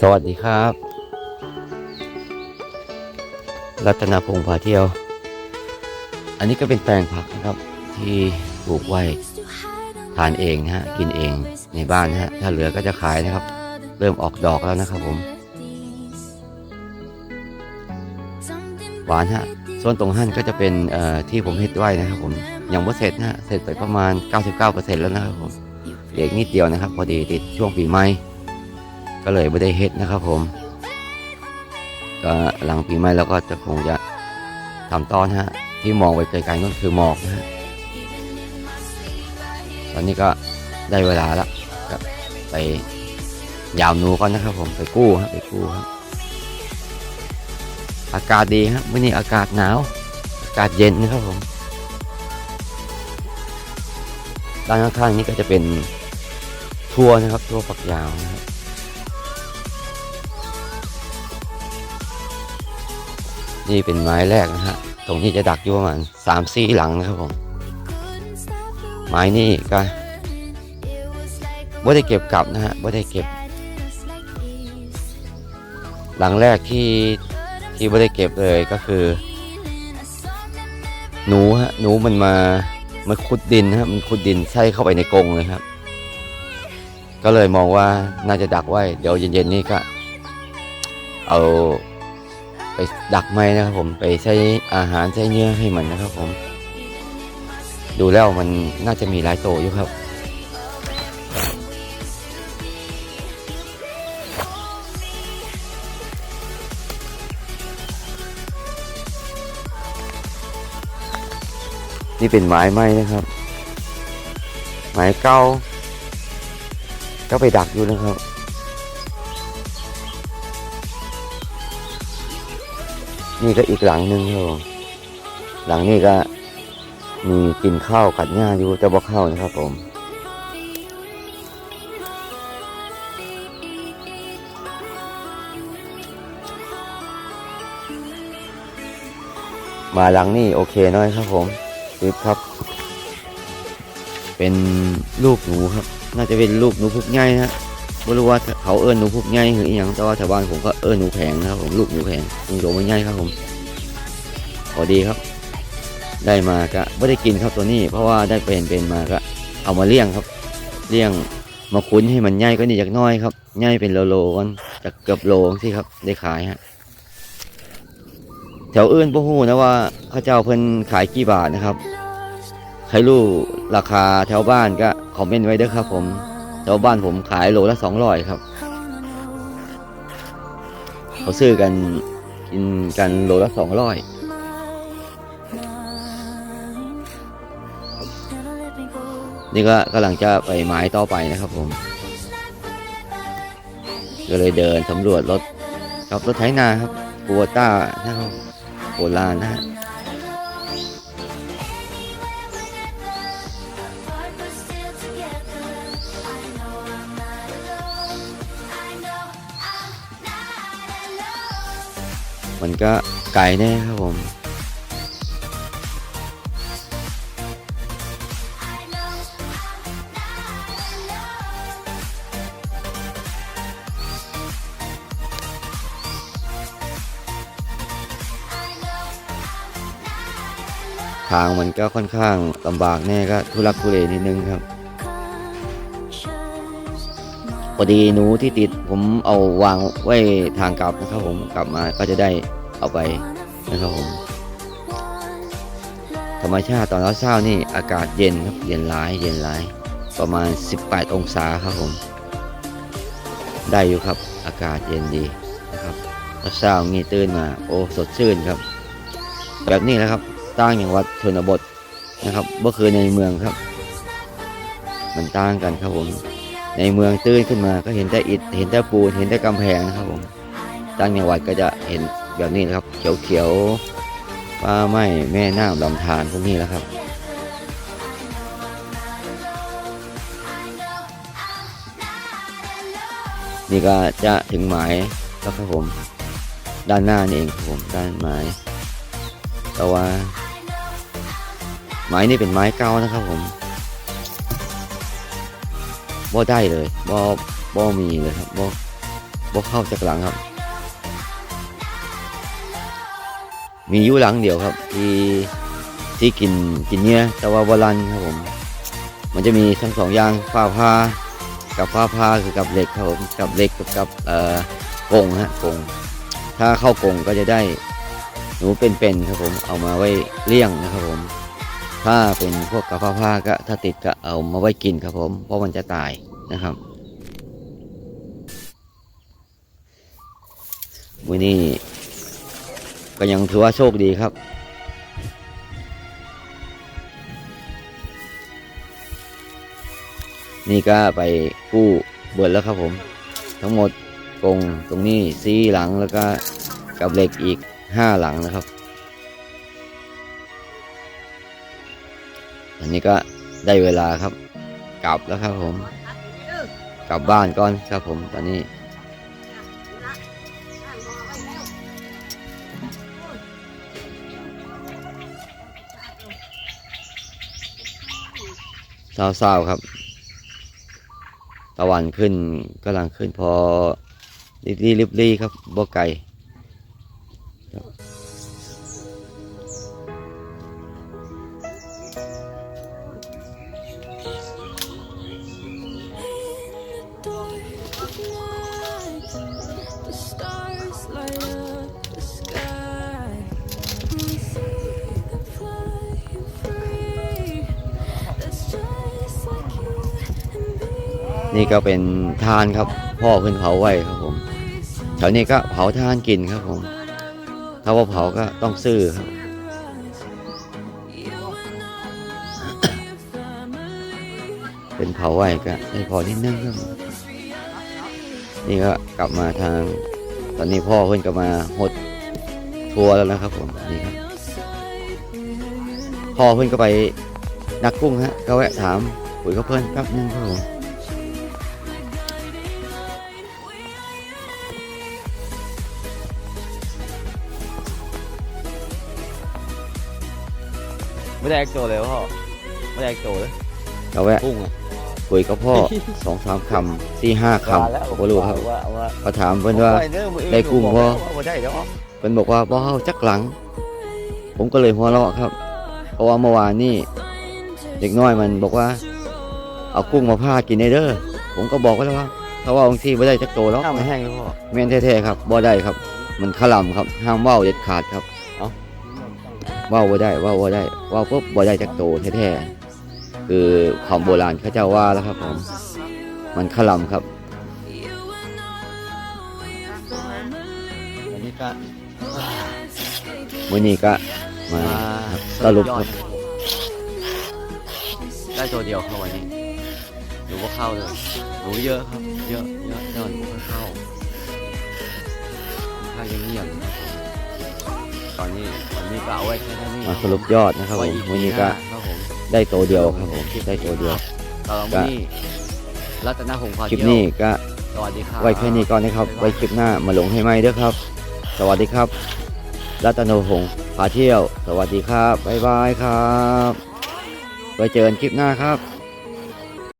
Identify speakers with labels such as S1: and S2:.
S1: สวัสดีครับ รัตนาพงษ์พาเที่ยว อันนี้ก็เป็นแปลงผักนะครับ ที่ปลูกไว้ทานเองนะฮะกินเองในบ้านนะฮะถ้าเหลือก็จะขายนะครับ เริ่มออกดอกแล้วนะครับผมหวานฮะส่วนตรงหั่นก็จะเป็นที่ผมเฮ็ดไว้นะครับผมยังไม่เสร็จนะฮะเสร็จไปประมาณ 99%แล้วนะครับผมเด็กนิดเดียวนะครับ พอดีติดช่วงปีใหม่ ก็เลยไม่ได้เฮ็ดนะครับผม ก็หลังปีใหม่แล้วก็จะคงจะทำต้อนฮะ ที่มองไปไกลๆนั่นคือหมอกนะฮะ ตอนนี้ก็ได้เวลาแล้วก็ไปยามหนูก่อนนะครับผมไปกู้ฮะไปกู้ครับอากาศดีครับวันนี้อากาศหนาว อากาศเย็นนะครับผมด้านข้างๆนี้ก็จะเป็นทัวนะครับทัวฝักยาวนะครับ นี่เป็นไม้แรกนะฮะ ตรงนี้จะดักอยู่ประมาณสามสี่หลังนะครับผม ไม้นี่ก็ไม่ได้เก็บกลับนะฮะไม่ได้เก็บ หลังแรกที่ที่ไม่ได้เก็บเลยก็คือ หนูฮะหนูมันมามันขุดดินฮะมันขุดดินใส่เข้าไปในกรงเลยครับ ก็เลยมองว่าน่าจะดักไว้ เดี๋ยวเย็นๆนี้ก็ เอา ไปดักไม้นะครับผมไปใช้อาหารใช้เนื้อให้มันนะครับผม ดูแล้วมันน่าจะมีหลายโตวอยู่ครับนี่เป็นไม้ไม้นะครับ ไม้เก่าก็ไปดักอยู่นะครับ นี่ก็อีกหลังหนึ่งครับผมหลังนี้ก็มีกินข้าวกัดหญ้าอยู่แต่บ่เข้านะครับผมมาหลังนี่โอเคน้อยครับผมปึ๊บครับ เป็นลูกหนูครับ น่าจะเป็นลูกหนูพุกใหญ่นะฮะ ไม่รู้ว่าเขาเอิ้นหนูพุกใหญ่หรืออย่างแต่ว่าแถวบ้านผมก็เอิ้นหนูแผงนะครับผมลูกหนูแผงหนูโดไม่ใหญ่ครับผมพอดีครับ ได้มาก็ไม่ได้กินครับตัวนี้ เพราะว่าได้เป็นเป็นมาก็ เอามาเลี้ยงครับเลี้ยงมาคุ้นให้มันใหญ่ก็นี่จากน้อยครับใหญ่เป็นโลโลกันจากเกือบโลที่ครับ ได้ขายฮะแถวอื่นบ่ฮู้นะว่าเขาเจ้าเพิ่นขายกี่บาทนะครับใครรู้ราคาแถวบ้านก็คอมเมนต์ไว้ด้อครับผม วบ้านผมขายโลละ200ครับ เขาซื้อกันกินกันโลละ200นี่ก็กำลังจะไปไม้ต่อไปนะครับผมก็เลยเดินสำรวจรถครับรถไถนาครับกัวต้านะครับโบราณนะฮะ มันก็ไกลแน่ครับผมทางมันก็ค่อนข้างลำบากแน่ก็ทุลักทุเลนิดนึงครับ อดีหนูที่ติดผมเอาวางไว้ทางกลับนะครับผมกลับมาก็จะได้เอาไปนะครับผมธรรมชาติตอนเช้าๆนี่อากาศเย็นครับเย็นร้ายเย็นร้าย ประมาณ 18 องศาครับผม ได้อยู่ครับอากาศเย็นดีนะครับเช้าๆมีตื่นมา โอ้สดชื่นครับ แบบนี้แหละครับต่างอย่างวัดชนบทนะครับเมื่อคืนในเมืองครับ มันต่างกันครับผม ในเมืองตื่นขึ้นมาก็เห็นแต่อิฐเห็นแต่ปูนเห็นแต่กำแพงนะครับผมต่างจังหวัดก็จะเห็นแบบนี้นะครับ เขียวเขียวๆป่าไม้แม่น้ำลำธารพวกนี้แหละครับนี่ก็จะถึงหมายแล้วครับผม ด้านหน้านี่เองครับผมด้านไม้แต่ว่า ไม้นี่เป็นไม้เก่านะครับผม บ่ได้เลยบ่บ่มีเลยครับบ่บกเข้าจากหลังครับ มีอยู่หลังเดียวครับ ที่ที่กินกินเนี้ยแต่ว่าบรันครับผม มันจะมีทั้งสองอย่างฟ้าผ้ากับฟ้าผ้าคือกับเหล็กครับผมกับเหล็กกับกับเอ่อกงฮะกงถ้าเข้ากงก็จะได้หนูเป็นๆครับผมเอามาไว้เลี้ยงนะครับผม ถ้าเป็นพวกกระเพาะผ้าก็ถ้าติดก็เอามาไว้กินครับผม เพราะมันจะตายนะครับวันนี้ก็ยังถือว่าโชคดีครับนี่ก็ไปกู้เบิดแล้วครับผม ทั้งหมดกงตรงนี้ซีหลังแล้วก็กับเหล็กอีกห้าหลังนะครับ อันนี้ก็ได้เวลาครับ กลับแล้วครับผม กลับบ้านก่อนครับผมตอนนี้เศร้าๆครับ ตะวันขึ้นกำลังขึ้นพอริบรีบรีครับบ่ไก่ นี่ก็เป็นทานครับ พ่อขึ้นเผาไว้ครับผมแถวนี้ก็เผาทานกินครับผม ถ้าว่าเผาก็ต้องซื้อครับเป็นเผาไว้ก็ได้พอนิดนึงครับ นี่ก็กลับมาทาง อนนี้พ่อเพิ่นก็มาหดทัวร์แล้วนะครับผมนี่ครับพ่อเพิ่นก็ไปนักกุ้งฮะก็แวะถามปุ๋ยเขาเพิ่นแป๊บนึงครับผมไม่ได้แอคโจเลยพ่อไม่ได้แอคโจเลยก็แวะ
S2: กุ้งอะ
S1: คุยกับพ่อสองสามคำสี่ห้าคำผมรู้ครับ
S2: ว่าว่า
S1: ก็ถามเพิ่นว่าได้กุ้งบ่
S2: บ่ได้เนาะ
S1: เพิ่นบอกว่าบ่เฮาจักหลัง ผมก็เลยหัวเราะครับเพราะว่าเมื่อวานนี่เด็กน้อยมันบอกว่า เอากุ้งมาพากินได้เด้อผมก็บอกไว้แล้วว่าถ้าว่าบางทีไม่ได้จักโตแล้ว
S2: ข้าวมันแห้งแล้วพ่อ
S1: แม่นแท้ๆครับบ่ได้ครับ มันขลำครับห้ามเว้าเด็ดขาดครับ
S2: เอ้า
S1: เว้าบ่ได้เว้าบ่ได้เว้าปุ๊บบ่ได้จักโตแท้ๆ คือของโบราณเขาเจ้าว่าแล้วครับผมมันขลำครับ
S2: อันนี้ก็
S1: มื้อนี้ก็มาสรุปครับ
S2: ได้ตัวเดียวเข้าวันนี้หนูว่าเข้าเลยหนูเยอะครับ เยอะเยอะเยอะหนูก็เข้าค่ายังเงียบๆตอนนี้ตอนนี้ก็เอาไว้แค่นี้
S1: มาสรุปยอดนะครับผม
S2: ไว้อี
S1: มื้อนี้ก็
S2: ครับผม
S1: ได้ตัวเดียวครับผมได้ตัวเดียว
S2: ตอนนี้รัตนหงส์พา
S1: คลิป
S2: เที่ยว
S1: นี้ก็
S2: สวัสดีครับ
S1: ไว้แค่นี้ก่อนนะครับ ไว้คลิปหน้ามาลงให้ไหมเด้อครับ สวัสดีครับ รัตนหงส์พาเที่ยว สวัสดีครับบ๊ายบายครับ ไว้เจอกันคลิปหน้าครับ